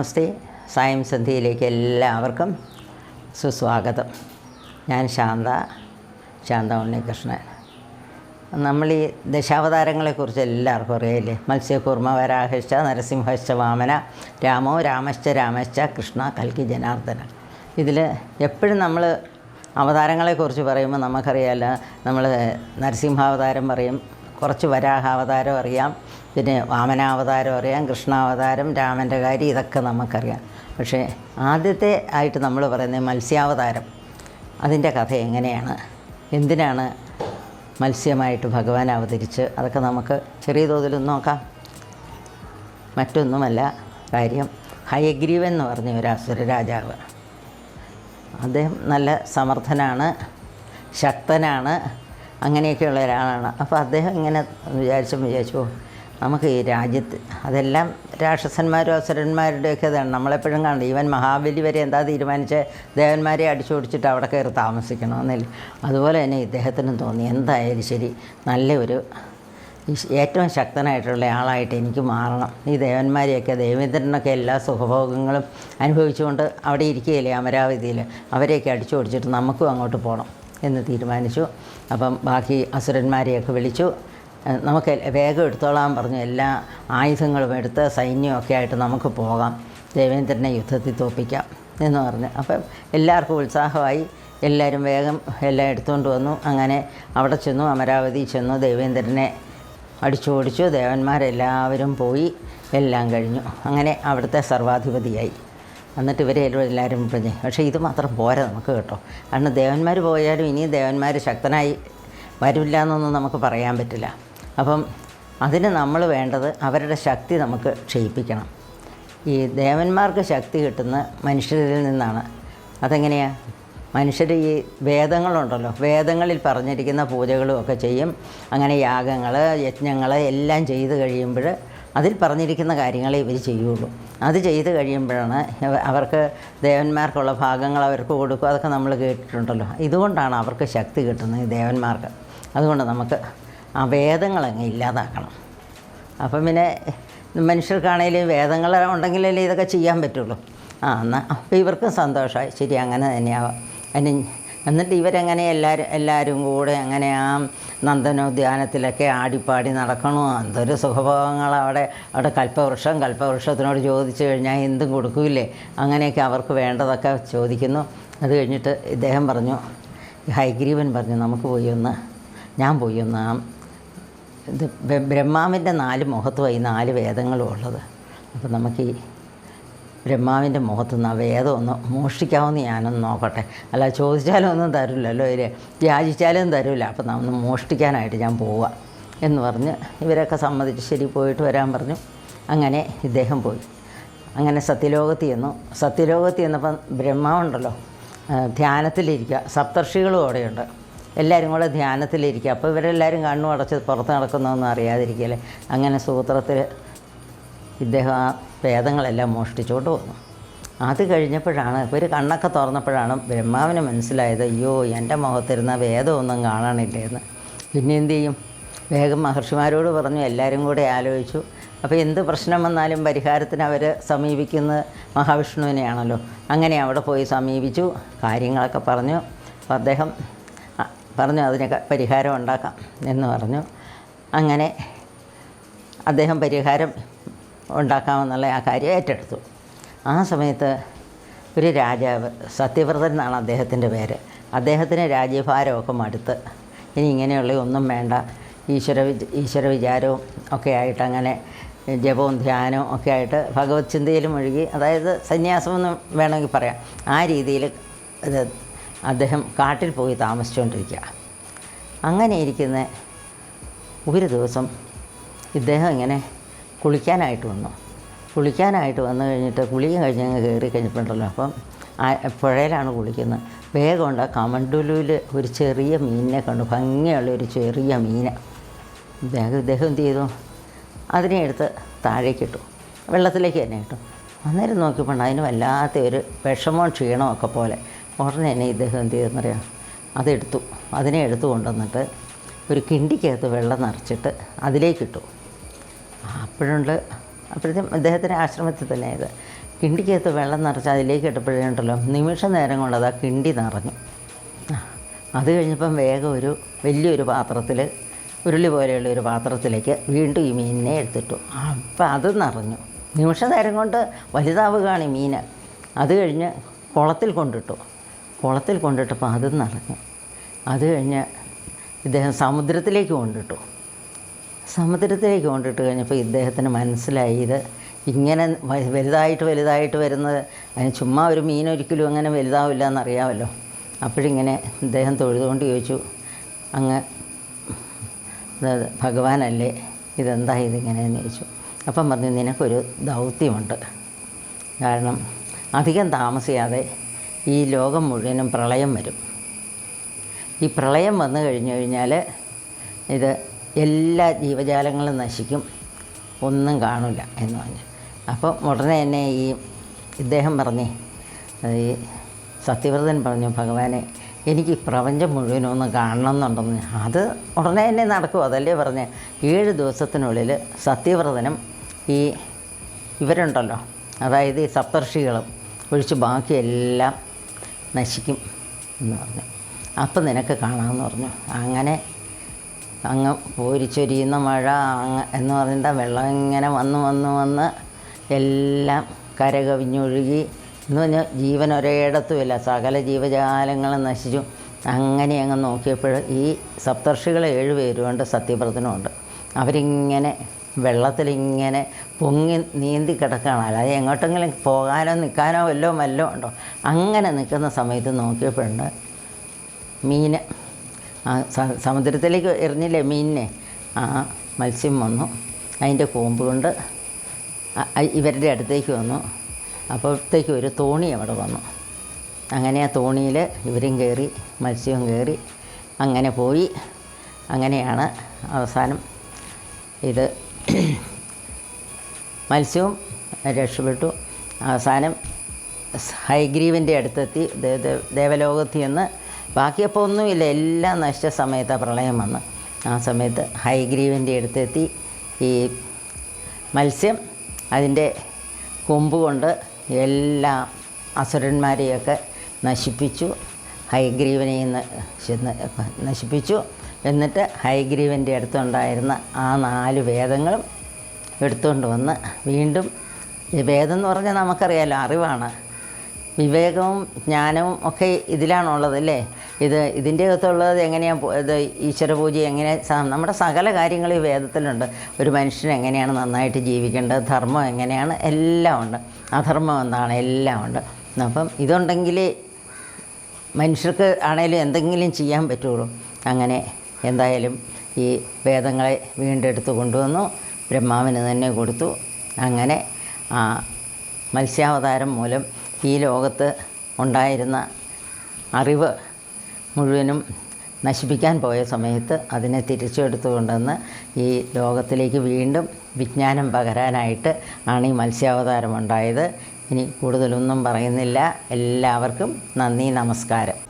നമസ്തേ. സായം സന്ധ്യയിലേക്ക് എല്ലാവർക്കും സുസ്വാഗതം. ഞാൻ ശാന്ത ശാന്ത ഉണ്ണികൃഷ്ണൻ. നമ്മൾ ഈ ദശാവതാരങ്ങളെക്കുറിച്ച് എല്ലാവർക്കും അറിയില്ലേ? മത്സ്യകുർമ്മ വരാഹശ്ച നരസിംഹശ്ച വാമന രാമോ രാമശ്ച രാമശ്ച കൃഷ്ണ കൽക്കി ജനാർദ്ദന. ഇതിൽ എപ്പോഴും നമ്മൾ അവതാരങ്ങളെക്കുറിച്ച് പറയുമ്പോൾ നമുക്കറിയാമല്ലോ. നമ്മൾ നരസിംഹാവതാരം പറയും കുറച്ച് വരാഹാവതാരം അറിയാം പിന്നെ വാമനാവതാരം അറിയാം കൃഷ്ണാവതാരം രാമന്റെ കാര്യം ഇതൊക്കെ നമുക്കറിയാം. പക്ഷേ ആദ്യത്തെ ആയിട്ട് നമ്മൾ പറയുന്നത് മത്സ്യാവതാരം. അതിന്റെ കഥ എങ്ങനെയാണ്? എന്തിനാണ് മത്സ്യമായിട്ട് ഭഗവാൻ അവതരിച്ച്? അതൊക്കെ നമുക്ക് ചെറിയ തോതിൽ നോക്കാം. മറ്റൊന്നുമല്ല കാര്യം ഹയഗ്രീവൻ എന്ന് പറഞ്ഞ ഒരു അസുര രാജാവ്. അദ്ദേഹം നല്ല സമർത്ഥനാണ് ശക്തനാണ് അങ്ങനെയൊക്കെയുള്ള ഒരാളാണ്. അപ്പോൾ അദ്ദേഹം ഇങ്ങനെ വിചാരിച്ചു വിചാരിച്ചു "ഓ, നമുക്ക് ഈ രാജ്യത്ത് അതെല്ലാം രാക്ഷസന്മാരും അസുരന്മാരുടെയൊക്കെ ഇതാണ്. നമ്മളെപ്പോഴും കാണുന്നത്. ഈവൻ മഹാബലി വരെ എന്താ തീരുമാനിച്ച്? ദേവന്മാരെ അടിച്ചു പിടിച്ചിട്ട് അവിടെ കയറി താമസിക്കണമെന്നില്ല. അതുപോലെ തന്നെ ഇദ്ദേഹത്തിനും തോന്നി. എന്തായാലും ശരി നല്ല ഒരു ഏറ്റവും ശക്തനായിട്ടുള്ള ആളായിട്ട് എനിക്ക് മാറണം. ഈ ദേവന്മാരെയൊക്കെ ദേവേന്ദ്രനൊക്കെ എല്ലാ സുഖഭോഗങ്ങളും അനുഭവിച്ചുകൊണ്ട് അവിടെ ഇരിക്കുകയില്ലേ അമരാവതിയിൽ? അവരെയൊക്കെ അടിച്ചു ഓടിച്ചിട്ട് നമുക്കും അങ്ങോട്ട് പോകണം എന്ന് തീരുമാനിച്ചു. അപ്പം ബാക്കി അസുരന്മാരെയൊക്കെ വിളിച്ചു. നമുക്ക് വേഗം എടുത്തോളാം പറഞ്ഞു. എല്ലാ ആയുധങ്ങളും എടുത്ത് സൈന്യമൊക്കെ ആയിട്ട് നമുക്ക് പോകാം. ദേവേന്ദ്രനെ യുദ്ധത്തിൽ തോപ്പിക്കാം എന്ന് പറഞ്ഞു. അപ്പം എല്ലാവർക്കും ഉത്സാഹമായി എല്ലാവരും വേഗം എല്ലാം എടുത്തുകൊണ്ട് വന്നു. അങ്ങനെ അവിടെ ചെന്നു അമരാവതി ചെന്നു. ദേവേന്ദ്രനെ അടിച്ചോടിച്ചു. ദേവന്മാരെല്ലാവരും പോയി എല്ലാം കഴിഞ്ഞു. അങ്ങനെ അവിടുത്തെ സർവാധിപതിയായി. എന്നിട്ട് ഇവരെ എല്ലാവരും പറഞ്ഞു പക്ഷേ ഇത് മാത്രം പോരാ നമുക്ക് കേട്ടോ. കാരണം ദേവന്മാർ പോയാലും ഇനിയും ദേവന്മാർ ശക്തനായി വരില്ല എന്നൊന്നും നമുക്ക് പറയാൻ പറ്റില്ല. അപ്പം അതിന് നമ്മൾ വേണ്ടത് അവരുടെ ശക്തി നമുക്ക് ക്ഷയിപ്പിക്കണം. ഈ ദേവന്മാർക്ക് ശക്തി കിട്ടുന്ന മനുഷ്യരിൽ നിന്നാണ്. അതെങ്ങനെയാണ് മനുഷ്യർ ഈ വേദങ്ങളുണ്ടല്ലോ. വേദങ്ങളിൽ പറഞ്ഞിരിക്കുന്ന പൂജകളും ഒക്കെ ചെയ്യും. അങ്ങനെ യാഗങ്ങൾ യജ്ഞങ്ങൾ എല്ലാം ചെയ്ത് കഴിയുമ്പോൾ അതിൽ പറഞ്ഞിരിക്കുന്ന കാര്യങ്ങളെ ഇവർ ചെയ്യുള്ളൂ. അത് ചെയ്ത് കഴിയുമ്പോഴാണ് അവർക്ക് ദേവന്മാർക്കുള്ള ഭാഗങ്ങൾ അവർക്ക് കൊടുക്കും. അതൊക്കെ നമ്മൾ കേട്ടിട്ടുണ്ടല്ലോ. ഇതുകൊണ്ടാണ് അവർക്ക് ശക്തി കിട്ടുന്നത് ദേവന്മാർക്ക്. അതുകൊണ്ട് നമുക്ക് ആ വേദങ്ങളങ്ങ് ഇല്ലാതാക്കണം. അപ്പം പിന്നെ മനുഷ്യർക്കാണെങ്കിലും വേദങ്ങൾ ഉണ്ടെങ്കിലല്ലേ ഇതൊക്കെ ചെയ്യാൻ പറ്റുള്ളൂ. ആ എന്നാൽ അപ്പോൾ ഇവർക്കും സന്തോഷമായി. ശരി അങ്ങനെ തന്നെയാവാം. അതിന് എന്നിട്ട് ഇവരെങ്ങനെ എല്ലാവരും എല്ലാവരും കൂടെ അങ്ങനെ ആ നന്ദനോദ്യാനത്തിലൊക്കെ ആടിപ്പാടി നടക്കണോ? എന്തൊരു സുഖഭോഗങ്ങൾ അവിടെ. അവിടെ കൽപ്പവൃക്ഷം കൽപ്പവൃക്ഷത്തിനോട് ചോദിച്ചു കഴിഞ്ഞാൽ എന്തും കൊടുക്കൂലേ അങ്ങനെയൊക്കെ അവർക്ക് വേണ്ടതൊക്കെ ചോദിക്കുന്നു. അത് കഴിഞ്ഞിട്ട് ഇദ്ദേഹം പറഞ്ഞു ഹൈഗ്രീവൻ പറഞ്ഞു നമുക്ക് പോയി ഒന്ന് ഞാൻ പോയി ഒന്ന് ആ ഇത് ബ്ര- ബ്രഹ്മാവിന്റെ നാല് മുഖത്തുമായി നാല് വേദങ്ങളും ഉള്ളത്. അപ്പോൾ നമുക്ക് ഈ ബ്രഹ്മാവിന്റെ മുഖത്ത് നിന്ന് ആ വേദം ഒന്ന് മോഷ്ടിക്കാമെന്ന് ഞാനൊന്ന് നോക്കട്ടെ. അല്ല ചോദിച്ചാലും ഒന്നും തരില്ലല്ലോ ഇവരെ. യാചിച്ചാലും തരില്ല. അപ്പോൾ നമ്മൾ മോഷ്ടിക്കാനായിട്ട് ഞാൻ പോവുക എന്ന് പറഞ്ഞ് ഇവരൊക്കെ സമ്മതിച്ച് ശരി പോയിട്ട് വരാൻ പറഞ്ഞു. അങ്ങനെ ഇദ്ദേഹം പോയി. അങ്ങനെ സത്യലോകത്ത് ചെന്നു. സത്യലോകത്ത് ചെന്നപ്പം ബ്രഹ്മാവുണ്ടല്ലോ. ധ്യാനത്തിലിരിക്കുക. സപ്തർഷികളും അവിടെയുണ്ട്. എല്ലാവരും കൂടെ ധ്യാനത്തിലിരിക്കുക. അപ്പോൾ ഇവരെല്ലാവരും കണ്ണു അടച്ച് പുറത്ത് നടക്കുന്നതൊന്നും അറിയാതിരിക്കല്ലേ? അങ്ങനെ സൂത്രത്തിൽ ഇദ്ദേഹം ആ ഭേദങ്ങളെല്ലാം മോഷ്ടിച്ചുകൊണ്ട് വന്നു. അത് കഴിഞ്ഞപ്പോഴാണ് ഒരു കണ്ണൊക്കെ തുറന്നപ്പോഴാണ് ബ്രഹ്മാവിന് മനസ്സിലായത് അയ്യോ എന്റെ മുഖത്തിരുന്ന വേദമൊന്നും കാണാനില്ലേന്ന്. പിന്നെ എന്തു ചെയ്യും? വേഗം മഹർഷിമാരോട് പറഞ്ഞു എല്ലാവരും കൂടെ ആലോചിച്ചു. അപ്പോൾ എന്ത് പ്രശ്നം വന്നാലും പരിഹാരത്തിന് അവർ സമീപിക്കുന്നത് മഹാവിഷ്ണുവിനെയാണല്ലോ. അങ്ങനെ അവിടെ പോയി സമീപിച്ചു കാര്യങ്ങളൊക്കെ പറഞ്ഞു. അപ്പോൾ അദ്ദേഹം പറഞ്ഞു അതിനൊക്കെ പരിഹാരം ഉണ്ടാക്കാം എന്ന് പറഞ്ഞു. അങ്ങനെ അദ്ദേഹം പരിഹാരം ഉണ്ടാക്കാമെന്നുള്ള ആ കാര്യം ഏറ്റെടുത്തു. ആ സമയത്ത് ഒരു രാജാവ് സത്യവ്രതൻ എന്നാണ് അദ്ദേഹത്തിന്റെ പേര്. അദ്ദേഹത്തിന് രാജ്യഭാരമൊക്കെ മടുത്ത് ഇനി ഇങ്ങനെയുള്ള ഒന്നും വേണ്ട. ഈശ്വര ഈശ്വര വിചാരവും ഒക്കെ ആയിട്ട് അങ്ങനെ ജപവും ധ്യാനവും ഒക്കെ ആയിട്ട് ഭഗവത് ചിന്തയിലും ഒഴുകി. അതായത് സന്യാസമെന്ന് വേണമെങ്കിൽ പറയാം. ആ രീതിയിൽ അദ്ദേഹം കാട്ടിൽ പോയി താമസിച്ചുകൊണ്ടിരിക്കുക. അങ്ങനെ ഇരിക്കുന്ന ഒരു ദിവസം ഇദ്ദേഹം ഇങ്ങനെ കുളിക്കാനായിട്ട് വന്നു. കുളിക്കാനായിട്ട് വന്നു കഴിഞ്ഞിട്ട് കുളിയും കഴിഞ്ഞ് അങ്ങ് കയറി കഴിഞ്ഞിട്ടുണ്ടല്ലോ അപ്പം പുഴയിലാണ് കുളിക്കുന്നത്. വേഗം ഉണ്ട്. കമണ്ടുലുവിൽ ഒരു ചെറിയ മീനിനെ കണ്ടു. ഭംഗിയുള്ള ഒരു ചെറിയ മീന്. ഇദ്ദേഹം ഇദ്ദേഹം എന്ത് ചെയ്തു? അതിനെ എടുത്ത് താഴേക്ക് ഇട്ടു. വെള്ളത്തിലേക്ക് തന്നെ ഇട്ടു. അന്നേരം നോക്കിയപ്പോൾ അതിന് വല്ലാത്ത ഒരു വിഷമവും ക്ഷീണമൊക്കെ പോലെ. ഉടനെ തന്നെ ഇദ്ദേഹം എന്ത് ചെയ്തെന്നറിയാം അതെടുത്തു. അതിനെ എടുത്തു കൊണ്ടുവന്നിട്ട് ഒരു കിണ്ടിക്കകത്ത് വെള്ളം നിറച്ചിട്ട് അതിലേക്കിട്ടു അപ്പോഴുണ്ട് അപ്പോഴത്തേക്കും അദ്ദേഹത്തിന്റെ ആശ്രമത്തിൽ തന്നെ ഇത്. കിണ്ടിക്കകത്ത് വെള്ളം നിറച്ച് അതിലേക്ക് ഇട്ടപ്പോഴുണ്ടല്ലോ നിമിഷ നേരം കൊണ്ട് അത് ആ കിണ്ടി നിറഞ്ഞു. അത് കഴിഞ്ഞപ്പം വേഗം ഒരു വലിയൊരു പാത്രത്തിൽ ഉരുളി പോലെയുള്ള ഒരു പാത്രത്തിലേക്ക് വീണ്ടും ഈ മീനിനെ എടുത്തിട്ടു. അപ്പം അത് നിറഞ്ഞു. നിമിഷ നേരം കൊണ്ട് വലുതാവുകയാണ് ഈ മീൻ. അത് കഴിഞ്ഞ് കുളത്തിൽ കൊണ്ടിട്ടു. കുളത്തിൽ കൊണ്ടിട്ടപ്പോൾ അത് നടന്നു. അത് കഴിഞ്ഞ് ഇദ്ദേഹം സമുദ്രത്തിലേക്ക് കൊണ്ടിട്ടു. സമുദ്രത്തിലേക്ക് കൊണ്ടിട്ട് കഴിഞ്ഞപ്പോൾ ഇദ്ദേഹത്തിന് മനസ്സിലായി ഇത് ഇങ്ങനെ വലുതായിട്ട് വലുതായിട്ട് വരുന്നത് അതിന് ചുമ്മാ ഒരു മീൻ ഒരിക്കലും അങ്ങനെ വലുതാവില്ല എന്നറിയാമല്ലോ. അപ്പോഴിങ്ങനെ ഇദ്ദേഹം തൊഴുതുകൊണ്ട് ചോദിച്ചു അങ്ങ് ഭഗവാനല്ലേ ഇതെന്താ ഇതിങ്ങനെയെന്ന് ചോദിച്ചു. അപ്പം പറഞ്ഞു നിനക്കൊരു ദൗത്യമുണ്ട്. കാരണം അധികം താമസിയാതെ ഈ ലോകം മുഴുവനും പ്രളയം വരും. ഈ പ്രളയം വന്നു കഴിഞ്ഞു കഴിഞ്ഞാൽ ഇത് എല്ലാ ജീവജാലങ്ങളും നശിക്കും. ഒന്നും കാണില്ല എന്ന് പറഞ്ഞു. അപ്പം ഉടനെ തന്നെ ഈ ഇദ്ദേഹം പറഞ്ഞേ ഈ സത്യവ്രതൻ പറഞ്ഞു ഭഗവാനെ എനിക്ക് പ്രപഞ്ചം മുഴുവനും ഒന്ന് കാണണം എന്നുണ്ടെന്ന് അത് ഉടനെ തന്നെ നടക്കും അതല്ലേ പറഞ്ഞ് ഏഴ് ദിവസത്തിനുള്ളിൽ സത്യവ്രതനും ഈ ഇവരുണ്ടല്ലോ അതായത് ഈ സപ്തർഷികളും ഒഴിച്ച് ബാക്കിയെല്ലാം നശിക്കും എന്ന് പറഞ്ഞു. അപ്പം നിനക്ക് കാണാമെന്ന് പറഞ്ഞു. അങ്ങനെ അങ്ങ് പോരിച്ചൊരിയുന്ന മഴ അങ്ങ് എന്ന് പറഞ്ഞിട്ട് വെള്ളം ഇങ്ങനെ വന്ന് വന്ന് വന്ന് എല്ലാം കരകവിഞ്ഞൊഴുകി. എന്ന് പറഞ്ഞാൽ ജീവൻ ഒരേടത്തുമില്ല സകല ജീവജാലങ്ങളും നശിച്ചു. അങ്ങനെ അങ്ങ് നോക്കിയപ്പോൾ ഈ സപ്തർഷികൾ ഏഴുപേരുമുണ്ട് സത്യപ്രതനുമുണ്ട് അവരിങ്ങനെ വെള്ളത്തിലിങ്ങനെ പൊങ്ങി നീന്തി കിടക്കുകയാണ്. അല്ലാതെ എങ്ങോട്ടെങ്കിലും പോകാനോ നിൽക്കാനോ വല്ലോ വല്ലോ ഉണ്ടോ? അങ്ങനെ നിൽക്കുന്ന സമയത്ത് നോക്കിയപ്പോഴുണ്ട് മീൻ സമുദ്രത്തിലേക്ക് എറിഞ്ഞില്ലേ മീനിനെ? ആ മത്സ്യം വന്നു. അതിന്റെ കൂമ്പ് കൊണ്ട് ഇവരുടെ അടുത്തേക്ക് വന്നു. അപ്പോഴത്തേക്ക് ഒരു തോണി അവിടെ വന്നു. അങ്ങനെ ആ തോണിയിൽ ഇവരും കയറി മത്സ്യവും കയറി അങ്ങനെ പോയി. അങ്ങനെയാണ് അവസാനം ഇത് മത്സ്യവും രക്ഷപ്പെട്ടു. അവസാനം ഹൈഗ്രീവിന്റെ അടുത്തെത്തി ദേവലോകത്തിൽ നിന്ന് ബാക്കിയപ്പോൾ ഒന്നുമില്ല എല്ലാം നശിച്ച സമയത്ത് പ്രളയം വന്ന്. ആ സമയത്ത് ഹൈഗ്രീവിന്റെ അടുത്തെത്തി ഈ മത്സ്യം അതിന്റെ കൊമ്പ് കൊണ്ട് എല്ലാ അസുരന്മാരെയൊക്കെ നശിപ്പിച്ചു. ഹൈഗ്രീവനെയും ഇന്ന് ചെന്ന് നശിപ്പിച്ചു. എന്നിട്ട് ഹൈഗ്രീവന്റെ അടുത്തുണ്ടായിരുന്ന ആ നാല് വേദങ്ങളും എടുത്തുകൊണ്ട് വന്ന് വീണ്ടും വേദം എന്ന് പറഞ്ഞാൽ നമുക്കറിയാലോ അറിവാണ്. വിവേകവും ജ്ഞാനവും ഒക്കെ ഇതിലാണുള്ളത് അല്ലേ? ഇത് ഇതിന്റെ അകത്തുള്ളത് എങ്ങനെയാണ് ഇത് ഈശ്വര പൂജ എങ്ങനെ നമ്മുടെ സകല കാര്യങ്ങൾ ഈ വേദത്തിലുണ്ട്. ഒരു മനുഷ്യൻ എങ്ങനെയാണ് നന്നായിട്ട് ജീവിക്കേണ്ടത്? ധർമ്മം എങ്ങനെയാണ്? എല്ലാം ഉണ്ട്. അധർമ്മം എന്താണ്? എല്ലാം ഉണ്ട്. അപ്പം ഇതുണ്ടെങ്കിലേ മനുഷ്യർക്ക് ആണേലും എന്തെങ്കിലും ചെയ്യാൻ പറ്റുള്ളൂ. അങ്ങനെ എന്തായാലും ഈ വേദങ്ങളെ വീണ്ടെടുത്ത് കൊണ്ടുവന്നു. ബ്രഹ്മാവിന് തന്നെ കൊടുത്തു. അങ്ങനെ മത്സ്യാവതാരം മൂലം ഈ ലോകത്ത് ഉണ്ടായിരുന്ന അറിവ് മുഴുവനും നശിപ്പിക്കാൻ പോയ സമയത്ത് അതിനെ തിരിച്ചെടുത്തുകൊണ്ടുവന്ന് ഈ ലോകത്തിലേക്ക് വീണ്ടും വിജ്ഞാനം പകരാനായിട്ട് ആണ് ഈ മത്സ്യാവതാരം ഉണ്ടായത്. ഇനി കൂടുതലൊന്നും പറയുന്നില്ല. എല്ലാവർക്കും നന്ദി നമസ്കാരം.